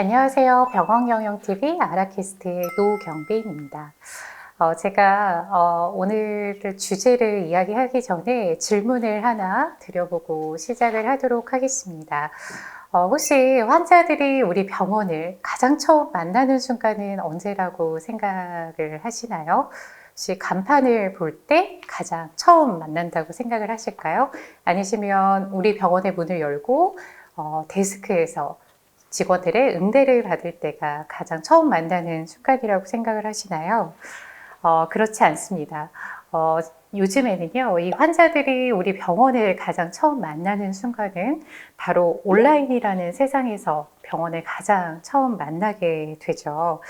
안녕하세요. 병원경영TV 아라캐스트의 노경빈입니다. 어, 제가 어, 오늘 주제를 이야기하기 전에 질문을 하나 드려보고 시작을 하도록 하겠습니다. 어, 혹시 환자들이 우리 병원을 가장 처음 만나는 순간은 언제라고 생각을 하시나요? 혹시 간판을 볼 때 가장 처음 만난다고 생각을 하실까요? 아니시면 우리 병원의 문을 열고 어, 데스크에서 직원들의 응대를 받을 때가 가장 처음 만나는 순간이라고 생각을 하시나요? 어, 그렇지 않습니다. 어, 요즘에는요, 이 환자들이 우리 병원을 가장 처음 만나는 순간은 바로 온라인이라는 세상에서 병원을 가장 처음 만나게 되죠.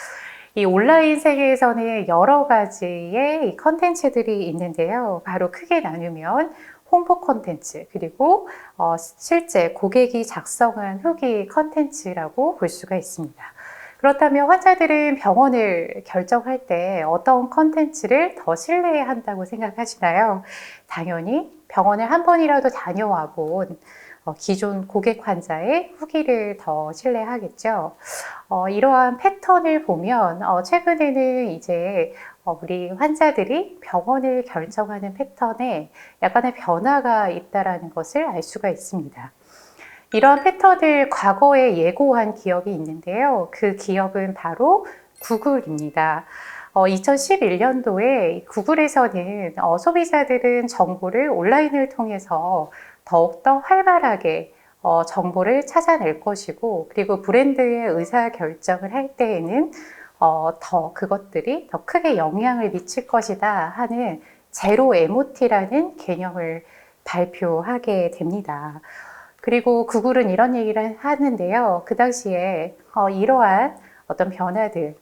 이 온라인 세계에서는 여러 가지의 컨텐츠들이 있는데요. 바로 크게 나누면 홍보 컨텐츠 그리고 어, 실제 고객이 작성한 후기 컨텐츠라고 볼 수가 있습니다. 그렇다면 환자들은 병원을 결정할 때 어떤 컨텐츠를 더 신뢰한다고 생각하시나요? 당연히 병원을 한 번이라도 다녀와 본 어, 기존 고객 환자의 후기를 더 신뢰하겠죠. 어, 이러한 패턴을 보면 어, 최근에는 이제 어, 우리 환자들이 병원을 결정하는 패턴에 약간의 변화가 있다라는 것을 알 수가 있습니다. 이러한 패턴을 과거에 예고한 기업이 있는데요. 그 기업은 바로 구글입니다. 어, 2011년도에 구글에서는 어, 소비자들은 정보를 온라인을 통해서 더욱더 활발하게 어, 정보를 찾아낼 것이고, 그리고 브랜드의 의사 결정을 할 때에는 어, 더 그것들이 더 크게 영향을 미칠 것이다 하는 제로 MOT라는 개념을 발표하게 됩니다. 그리고 구글은 이런 얘기를 하는데요. 그 당시에 어, 이러한 어떤 변화들,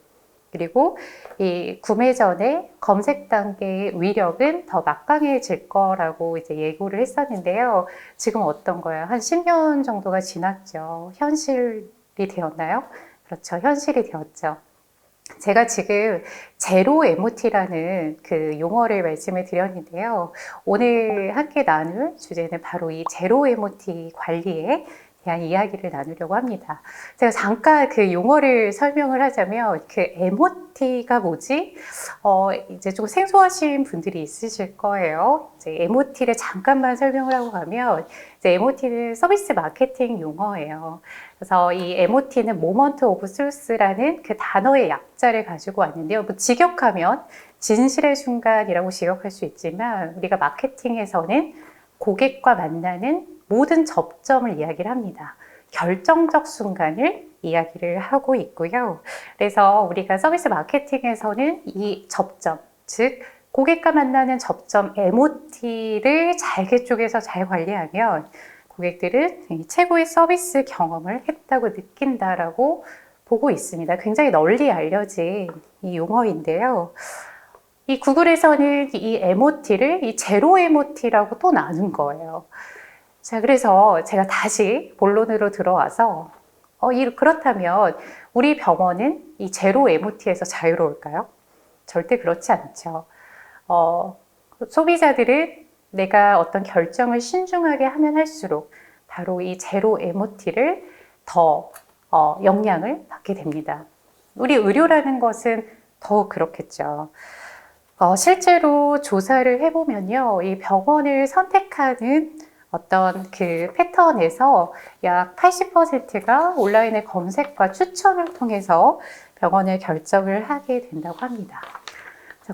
그리고 이 구매 전에 검색 단계의 위력은 더 막강해질 거라고 이제 예고를 했었는데요. 지금 어떤 거예요? 한 10년 정도가 지났죠. 현실이 되었나요? 그렇죠. 현실이 되었죠. 제가 지금 제로 MOT라는 그 용어를 말씀을 드렸는데요. 오늘 함께 나눌 주제는 바로 이 제로 MOT 관리에 대한 이야기를 나누려고 합니다. 제가 잠깐 그 용어를 설명을 하자면 그 MOT가 뭐지? 어, 이제 좀 생소하신 분들이 있으실 거예요. 이제 MOT를 잠깐만 설명을 하고 가면 이제 MOT는 서비스 마케팅 용어예요. 그래서 이 MOT는 모먼트 오브 소스라는 그 단어의 약자를 가지고 왔는데요. 뭐 직역하면 진실의 순간이라고 직역할 수 있지만 우리가 마케팅에서는 고객과 만나는 모든 접점을 이야기를 합니다. 결정적 순간을 이야기를 하고 있고요. 그래서 우리가 서비스 마케팅에서는 이 접점, 즉 고객과 만나는 접점 MOT를 잘게 쪼개서 잘 관리하면 고객들은 최고의 서비스 경험을 했다고 느낀다라고 보고 있습니다. 굉장히 널리 알려진 이 용어인데요. 이 구글에서는 이 MOT를 이 제로 MOT라고 또 나눈 거예요. 자, 그래서 제가 다시 본론으로 들어와서 어, 이, 그렇다면 우리 병원은 이 제로 MOT에서 자유로울까요? 절대 그렇지 않죠. 어, 소비자들은 내가 어떤 결정을 신중하게 하면 할수록 바로 이 제로 MOT를 더 어, 영향을 받게 됩니다. 우리 의료라는 것은 더 그렇겠죠. 어, 실제로 조사를 해보면요, 이 병원을 선택하는 어떤 그 패턴에서 약 80%가 온라인의 검색과 추천을 통해서 병원을 결정을 하게 된다고 합니다.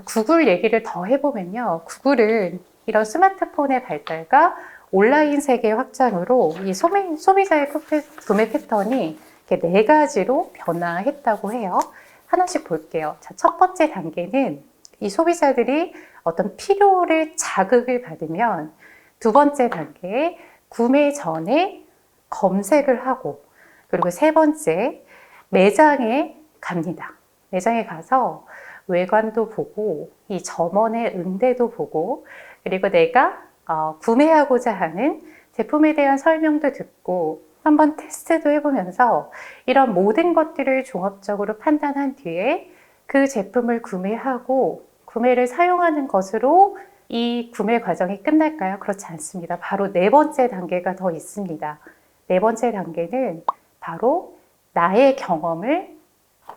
구글 얘기를 더 해보면요. 구글은 이런 스마트폰의 발달과 온라인 세계 확장으로 이 소비, 소비자의 구매 패턴이 이렇게 네 가지로 변화했다고 해요. 하나씩 볼게요. 자, 첫 번째 단계는 이 소비자들이 어떤 필요를 자극을 받으면 두 번째 단계, 구매 전에 검색을 하고, 그리고 세 번째, 매장에 갑니다. 매장에 가서 외관도 보고, 이 점원의 응대도 보고, 그리고 내가 어, 구매하고자 하는 제품에 대한 설명도 듣고, 한번 테스트도 해보면서 이런 모든 것들을 종합적으로 판단한 뒤에 그 제품을 구매하고 구매를 사용하는 것으로 이 구매 과정이 끝날까요? 그렇지 않습니다. 바로 네 번째 단계가 더 있습니다. 네 번째 단계는 바로 나의 경험을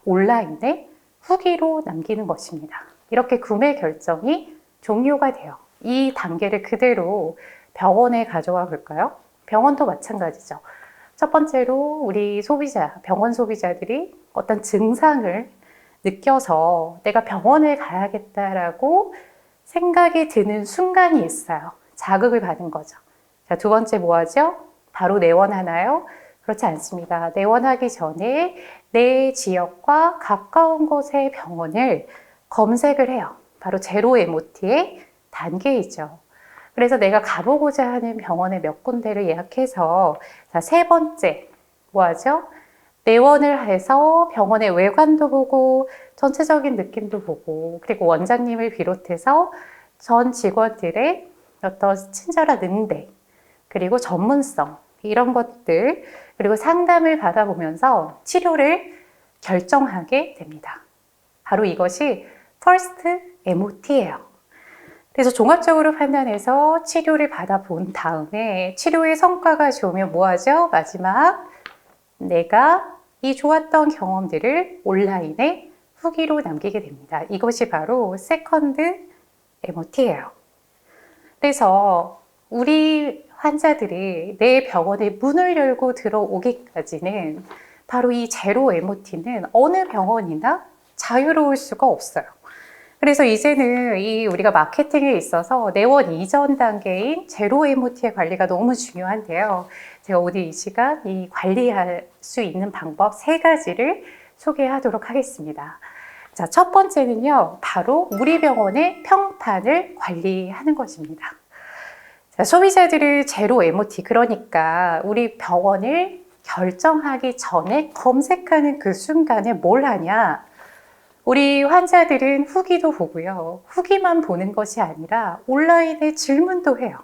온라인에 후기로 남기는 것입니다. 이렇게 구매 결정이 종료가 돼요. 이 단계를 그대로 병원에 가져와 볼까요? 병원도 마찬가지죠. 첫 번째로 우리 소비자, 병원 소비자들이 어떤 증상을 느껴서 내가 병원을 가야겠다라고 생각이 드는 순간이 있어요. 자극을 받은 거죠. 자, 두 번째 뭐 하죠? 바로 내원하나요? 그렇지 않습니다. 내원하기 전에 내 지역과 가까운 곳의 병원을 검색을 해요. 바로 제로 에모티의 단계이죠. 그래서 내가 가보고자 하는 병원에 몇 군데를 예약해서 자, 세 번째 뭐 하죠? 내원을 해서 병원의 외관도 보고 전체적인 느낌도 보고 그리고 원장님을 비롯해서 전 직원들의 어떤 친절한 응대 그리고 전문성 이런 것들 그리고 상담을 받아보면서 치료를 결정하게 됩니다. 바로 이것이 first MOT예요. 그래서 종합적으로 판단해서 치료를 받아본 다음에 치료의 성과가 좋으면 뭐 하죠? 마지막 내가 이 좋았던 경험들을 온라인에 후기로 남기게 됩니다. 이것이 바로 세컨드 MOT예요. 그래서 우리 환자들이 내 병원에 문을 열고 들어오기까지는 바로 이 제로 MOT는 어느 병원이나 자유로울 수가 없어요. 그래서 이제는 이 우리가 마케팅에 있어서 내원 이전 단계인 제로 MOT의 관리가 너무 중요한데요. 제가 오늘 이 시간 이 관리할 수 있는 방법 세 가지를 소개하도록 하겠습니다. 자, 첫 번째는요, 바로 우리 병원의 평판을 관리하는 것입니다. 자, 소비자들을 제로 MOT, 그러니까 우리 병원을 결정하기 전에 검색하는 그 순간에 뭘 하냐? 우리 환자들은 후기도 보고요. 후기만 보는 것이 아니라 온라인에 질문도 해요.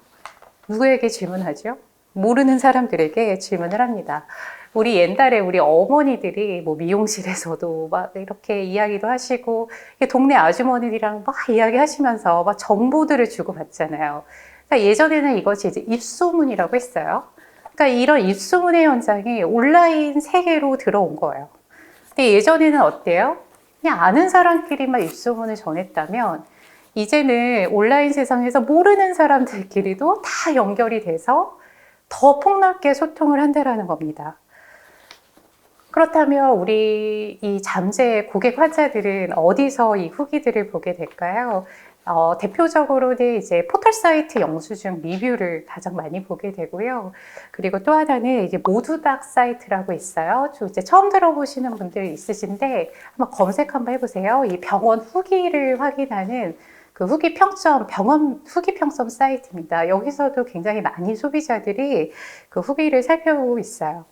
누구에게 질문하죠? 모르는 사람들에게 질문을 합니다. 우리 옛날에 우리 어머니들이 뭐 미용실에서도 막 이렇게 이야기도 하시고 동네 아주머니들이랑 막 이야기하시면서 막 정보들을 주고 받잖아요. 그러니까 예전에는 이것이 이제 입소문이라고 했어요. 그러니까 이런 입소문의 현장이 온라인 세계로 들어온 거예요. 근데 예전에는 어때요? 그냥 아는 사람끼리만 입소문을 전했다면 이제는 온라인 세상에서 모르는 사람들끼리도 다 연결이 돼서 더 폭넓게 소통을 한다라는 겁니다. 그렇다면 우리 이 잠재 고객 환자들은 어디서 이 후기들을 보게 될까요? 어, 대표적으로는 이제 포털 사이트 영수증 리뷰를 가장 많이 보게 되고요. 그리고 또 하나는 이제 모두닥 사이트라고 있어요. 좀 이제 처음 들어보시는 분들 있으신데 한번 검색 한번 해보세요. 이 병원 후기를 확인하는 그 후기 평점, 병원 후기 평점 사이트입니다. 여기서도 굉장히 많이 소비자들이 그 후기를 살펴보고 있어요.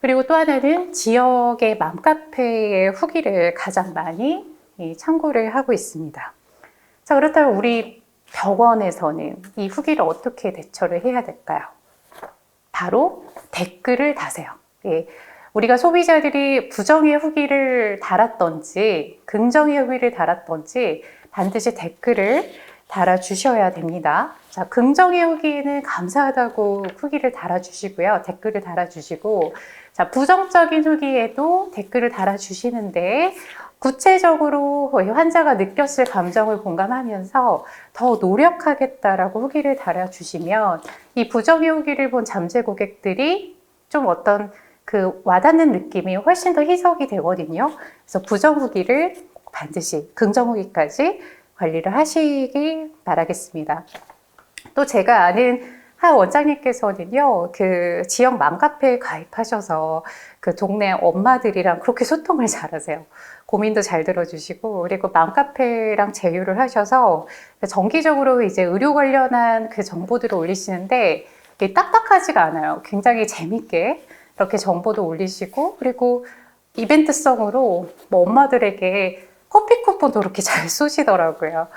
그리고 또 하나는 지역의 맘카페의 후기를 가장 많이 참고를 하고 있습니다. 자, 그렇다면 우리 병원에서는 이 후기를 어떻게 대처를 해야 될까요? 바로 댓글을 다세요. 예. 우리가 소비자들이 부정의 후기를 달았던지 긍정의 후기를 달았던지 반드시 댓글을 달아주셔야 됩니다. 자, 긍정의 후기는 감사하다고 후기를 달아주시고요. 댓글을 달아주시고, 자, 부정적인 후기에도 댓글을 달아주시는데, 구체적으로 환자가 느꼈을 감정을 공감하면서 더 노력하겠다라고 후기를 달아주시면, 이 부정의 후기를 본 잠재 고객들이 좀 어떤 그 와닿는 느낌이 훨씬 더 희석이 되거든요. 그래서 부정 후기를 반드시 긍정 후기까지 관리를 하시길 바라겠습니다. 또 제가 아는 한 원장님께서는요, 그 지역 맘카페에 가입하셔서 그 동네 엄마들이랑 그렇게 소통을 잘 하세요. 고민도 잘 들어주시고, 그리고 맘카페랑 제휴를 하셔서 정기적으로 이제 의료 관련한 그 정보들을 올리시는데, 딱딱하지가 않아요. 굉장히 재밌게 이렇게 정보도 올리시고, 그리고 이벤트성으로 뭐 엄마들에게 커피 쿠폰도 그렇게 잘 쏘시더라고요.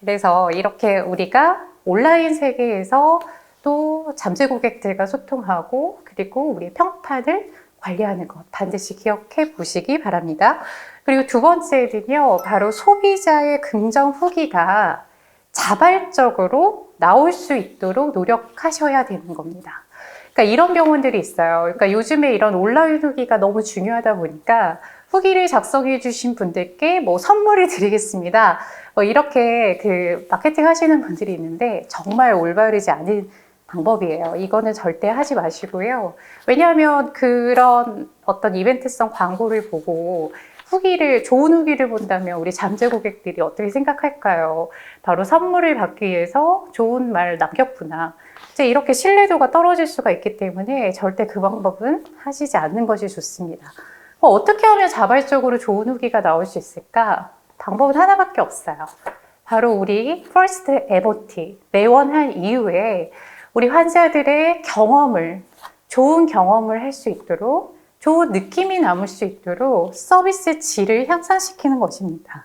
그래서 이렇게 우리가 온라인 세계에서 또 잠재 고객들과 소통하고 그리고 우리의 평판을 관리하는 것 반드시 기억해 보시기 바랍니다. 그리고 두 번째는요, 바로 소비자의 긍정 후기가 자발적으로 나올 수 있도록 노력하셔야 되는 겁니다. 그러니까 이런 병원들이 있어요. 그러니까 요즘에 이런 온라인 후기가 너무 중요하다 보니까 후기를 작성해 주신 분들께 뭐 선물을 드리겠습니다. 뭐 이렇게 그 마케팅 하시는 분들이 있는데 정말 올바르지 않은 방법이에요. 이거는 절대 하지 마시고요. 왜냐하면 그런 어떤 이벤트성 광고를 보고 후기를, 좋은 후기를 본다면 우리 잠재 고객들이 어떻게 생각할까요? 바로 선물을 받기 위해서 좋은 말 남겼구나. 이제 이렇게 신뢰도가 떨어질 수가 있기 때문에 절대 그 방법은 하시지 않는 것이 좋습니다. 뭐 어떻게 하면 자발적으로 좋은 후기가 나올 수 있을까? 방법은 하나밖에 없어요. 바로 우리 퍼스트 에버티 내원한 이후에 우리 환자들의 경험을 좋은 경험을 할 수 있도록 좋은 느낌이 남을 수 있도록 서비스 질을 향상시키는 것입니다.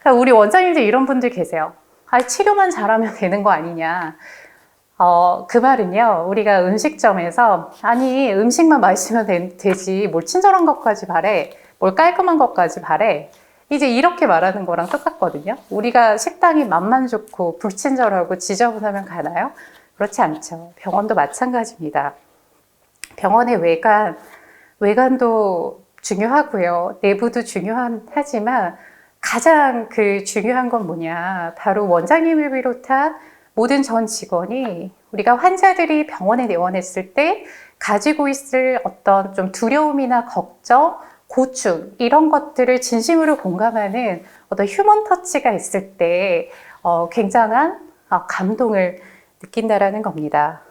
그러니까 우리 원장님들 이런 분들 계세요. 아, 치료만 잘하면 되는 거 아니냐. 어, 그 말은요, 우리가 음식점에서, 아니, 음식만 맛있으면 되, 되지, 뭘 친절한 것까지 바래, 뭘 깔끔한 것까지 바래. 이제 이렇게 말하는 거랑 똑같거든요. 우리가 식당이 맛만 좋고, 불친절하고, 지저분하면 가나요? 그렇지 않죠. 병원도 마찬가지입니다. 병원의 외관, 외관도 중요하고요. 내부도 중요한, 하지만 가장 그 중요한 건 뭐냐. 바로 원장님을 비롯한 모든 전 직원이 우리가 환자들이 병원에 내원했을 때 가지고 있을 어떤 좀 두려움이나 걱정, 고충, 이런 것들을 진심으로 공감하는 어떤 휴먼 터치가 있을 때 어, 굉장한 어, 감동을 느낀다라는 겁니다.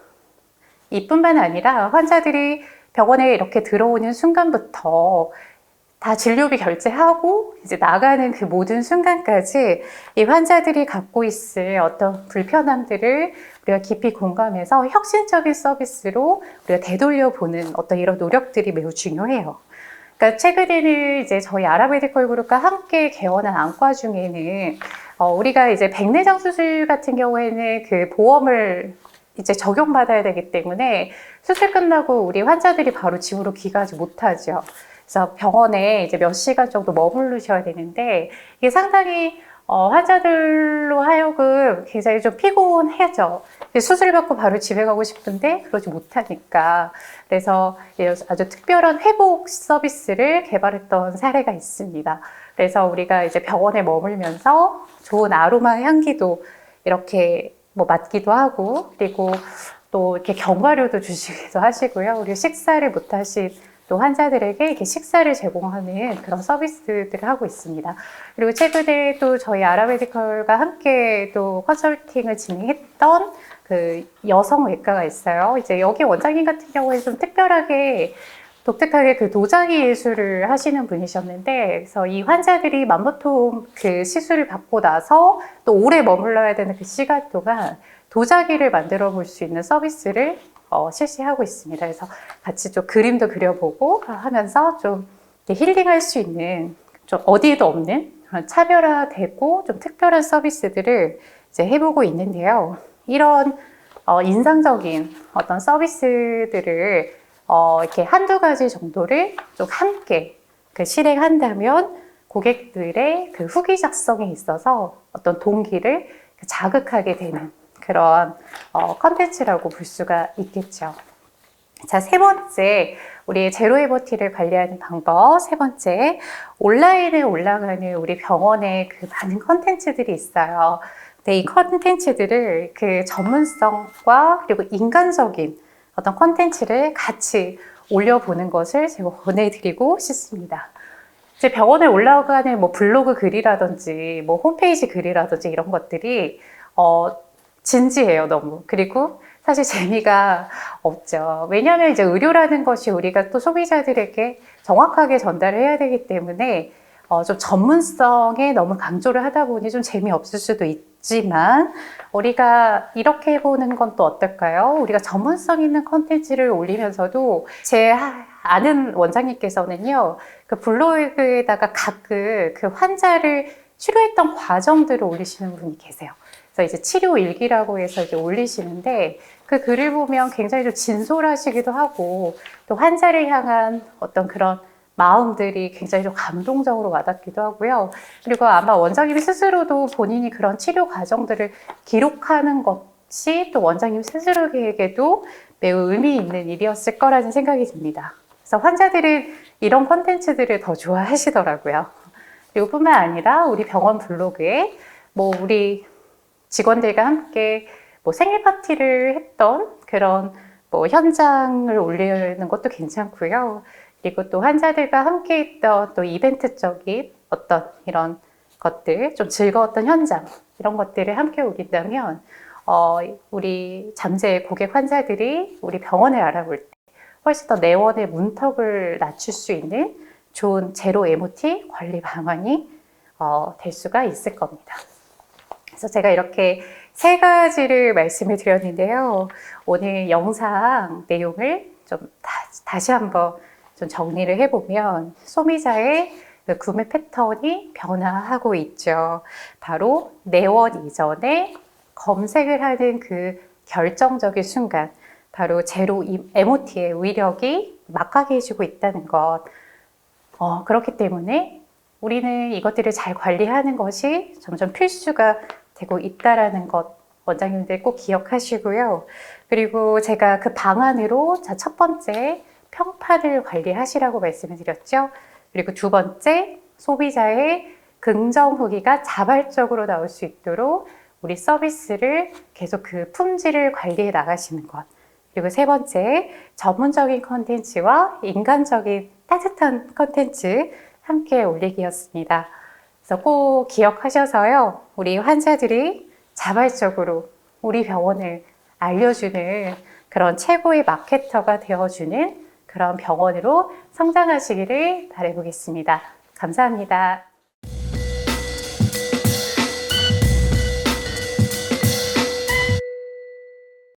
이뿐만 아니라 환자들이 병원에 이렇게 들어오는 순간부터 다 진료비 결제하고 이제 나가는 그 모든 순간까지 이 환자들이 갖고 있을 어떤 불편함들을 우리가 깊이 공감해서 혁신적인 서비스로 우리가 되돌려 보는 어떤 이런 노력들이 매우 중요해요. 그러니까 최근에는 이제 저희 아라메디컬 그룹과 함께 개원한 안과 중에는 어, 우리가 이제 백내장 수술 같은 경우에는 그 보험을 이제 적용받아야 되기 때문에 수술 끝나고 우리 환자들이 바로 집으로 귀가하지 못하죠. 그래서 병원에 이제 몇 시간 정도 머무르셔야 되는데 이게 상당히 어, 환자들로 하여금 굉장히 좀 피곤해져. 수술 받고 바로 집에 가고 싶은데 그러지 못하니까. 그래서 아주 특별한 회복 서비스를 개발했던 사례가 있습니다. 그래서 우리가 이제 병원에 머물면서 좋은 아로마 향기도 이렇게 뭐 맡기도 하고 그리고 또 이렇게 견과류도 주시기도 하시고요. 우리 식사를 못 하신 또 환자들에게 이렇게 식사를 제공하는 그런 서비스들을 하고 있습니다. 그리고 최근에 또 저희 아라메디컬과 함께 또 컨설팅을 진행했던 그 여성 외과가 있어요. 이제 여기 원장님 같은 경우에 좀 특별하게 독특하게 그 도자기 예술을 하시는 분이셨는데, 그래서 이 환자들이 만보통 그 시술을 받고 나서 또 오래 머물러야 되는 그 시간 동안 도자기를 만들어 볼 수 있는 서비스를 어, 실시하고 있습니다. 그래서 같이 좀 그림도 그려보고 하면서 좀 힐링할 수 있는 좀 어디에도 없는 그런 차별화되고 좀 특별한 서비스들을 이제 해보고 있는데요. 이런 어, 인상적인 어떤 서비스들을 어, 이렇게 한두 가지 정도를 좀 함께 그 실행한다면 고객들의 그 후기 작성에 있어서 어떤 동기를 자극하게 되는 그런 어, 컨텐츠라고 볼 수가 있겠죠. 자, 세 번째, 우리 제로에버티를 관리하는 방법. 세 번째, 온라인에 올라가는 우리 병원의 그 많은 컨텐츠들이 있어요. 근데 이 컨텐츠들을 그 전문성과 그리고 인간적인 어떤 컨텐츠를 같이 올려보는 것을 제가 권해드리고 싶습니다. 제 병원에 올라가는 뭐 블로그 글이라든지 뭐 홈페이지 글이라든지 이런 것들이 어, 진지해요, 너무. 그리고 사실 재미가 없죠. 왜냐하면 이제 의료라는 것이 우리가 또 소비자들에게 정확하게 전달을 해야 되기 때문에 어, 좀 전문성에 너무 강조를 하다 보니 좀 재미없을 수도 있지만 우리가 이렇게 해보는 건 또 어떨까요? 우리가 전문성 있는 컨텐츠를 올리면서도 제 아는 원장님께서는요, 그 블로그에다가 가끔 그 환자를 치료했던 과정들을 올리시는 분이 계세요. 그래서 이제 치료 일기라고 해서 이제 올리시는데 그 글을 보면 굉장히 좀 진솔하시기도 하고 또 환자를 향한 어떤 그런 마음들이 굉장히 좀 감동적으로 와닿기도 하고요. 그리고 아마 원장님 스스로도 본인이 그런 치료 과정들을 기록하는 것 것이 또 원장님 스스로에게도 매우 의미 있는 일이었을 거라는 생각이 듭니다. 그래서 환자들은 이런 콘텐츠들을 더 좋아하시더라고요. 그리고 뿐만 아니라 우리 병원 블로그에 뭐 우리 직원들과 함께 뭐 생일 파티를 했던 그런 뭐 현장을 올리는 것도 괜찮고요. 그리고 또 환자들과 함께 했던 또 이벤트적인 어떤 이런 것들, 좀 즐거웠던 현장, 이런 것들을 함께 올린다면, 어, 우리 잠재 고객 환자들이 우리 병원을 알아볼 때 훨씬 더 내원의 문턱을 낮출 수 있는 좋은 제로 MOT 관리 방안이 어, 될 수가 있을 겁니다. 그래서 제가 이렇게 세 가지를 말씀을 드렸는데요. 오늘 영상 내용을 좀 다, 시 한번 좀 정리를 해보면 소비자의 그 구매 패턴이 변화하고 있죠. 바로 내원 이전에 검색을 하는 그 결정적인 순간, 바로 제로 MOT의 위력이 막강해지고 있다는 것. 어, 그렇기 때문에 우리는 이것들을 잘 관리하는 것이 점점 필수가 되고 있다라는 것 원장님들 꼭 기억하시고요. 그리고 제가 그 방안으로 자, 첫 번째 평판을 관리하시라고 말씀을 드렸죠. 그리고 두 번째 소비자의 긍정 후기가 자발적으로 나올 수 있도록 우리 서비스를 계속 그 품질을 관리해 나가시는 것. 그리고 세 번째, 전문적인 컨텐츠와 인간적인 따뜻한 컨텐츠 함께 올리기였습니다. 그래서 꼭 기억하셔서요, 우리 환자들이 자발적으로 우리 병원을 알려주는 그런 최고의 마케터가 되어주는 그런 병원으로 성장하시기를 바라보겠습니다. 감사합니다.